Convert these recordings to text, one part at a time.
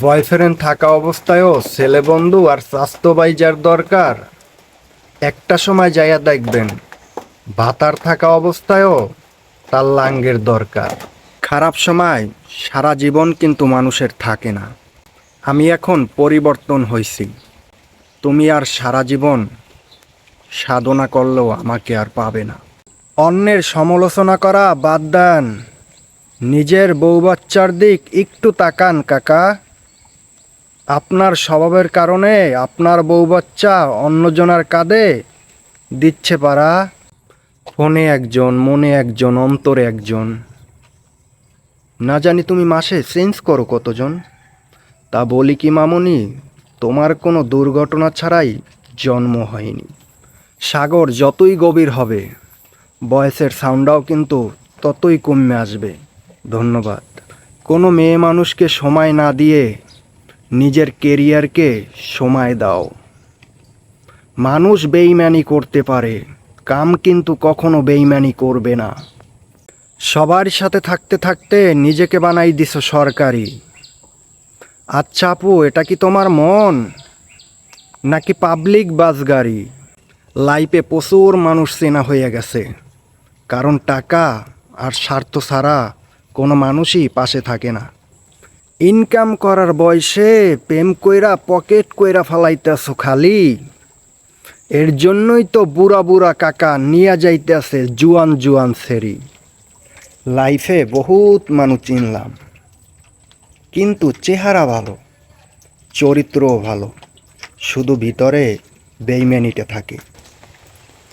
Boyfriend থাকা অবস্থায়ও ছেলে বন্ধু আর স্বাস্থ্য যার দরকার। একটা সময় যাইয়া দেখবেন, ভাতার থাকা অবস্থায়ও তার লাঙ্গের দরকার। খারাপ সময় সারা জীবন কিন্তু মানুষের থাকে না। আমি এখন পরিবর্তন হয়েছি তুমি আর সারা জীবন সাধনা করলেও আমাকে আর পাবে না। অন্যের সমালোচনা করা বাদ দেন। নিজের বউ বাচ্চার দিক একটু তাকান, কাকা। আপনার স্বভাবের কারণে আপনার বউ বাচ্চা অন্যজনের কাঁধে দিচ্ছে পারা ফোনে একজন, মনে একজন, অন্তরে একজন। না জানি তুমি মাসে চেঞ্জ করো কতজন। তা বলি কি মামনি, তোমার কোনো দুর্ঘটনা ছাড়াই জন্ম হয়নি। সাগর যতই গভীর হবে, বয়সের সাউন্ডটাও কিন্তু ততই কমে আসবে। ধন্যবাদ। কোনো মেয়ে মানুষকে সময় না দিয়ে নিজের কেরিয়ারকে সময় দাও। মানুষ বেইমানি করতে পারে, কাম কিন্তু কখনো বেইমানি করবে না। সবার সাথে থাকতে থাকতে নিজেকে বানাই দিছ সরকারি। আচ্ছা আপু, এটা কি তোমার মন? নাকি পাবলিক বাস গাড়ি? লাইফে প্রচুর মানুষ চেনা হয়ে গেছে। কারণ টাকা আর স্বার্থ ছাড়া কোনো মানুষই পাশে থাকে না। ইনকাম করার বয়সে প্রেম কইরা, পকেট কইরা ফালাইতেছ খালি। এর জন্যই তো বুড়া বুড়া কাকা নিয়ে যাইতেছে জুয়ান জুয়ান সেরি। লাইফে বহুত মানুষ চিনলাম, কিন্তু চেহারা ভালো, চরিত্রও ভালো, শুধু ভিতরে বেইমানিতে থাকে।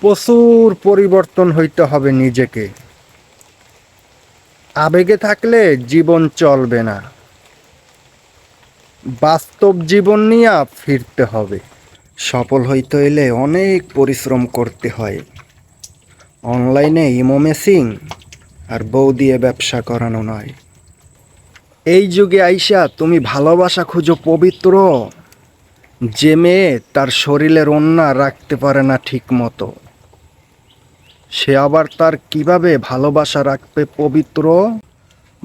প্রচুর পরিবর্তন হইতে হবে নিজেকে। আবেগে থাকলে জীবন চলবে না। বাস্তব জীবন নিয়ে ফিরতে হবে। সফল হইতে হইলে অনেক পরিশ্রম করতে হয়। অনলাইনে ইমো মেসিং আর বউ দিয়ে ব্যবসা করানো নয়। এই যুগে আইসা তুমি ভালোবাসা খুঁজো পবিত্র। যে মেয়ে তার শরীরের অন্যা রাখতে পারে না ঠিক মতো সে আবার তার কীভাবে ভালোবাসা রাখবে পবিত্র?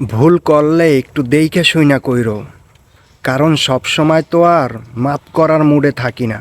ভুল করলে একটু দেখে শুই না কইরো। কারণ সব সময় তো আর মাপ করার মুডে থাকি না।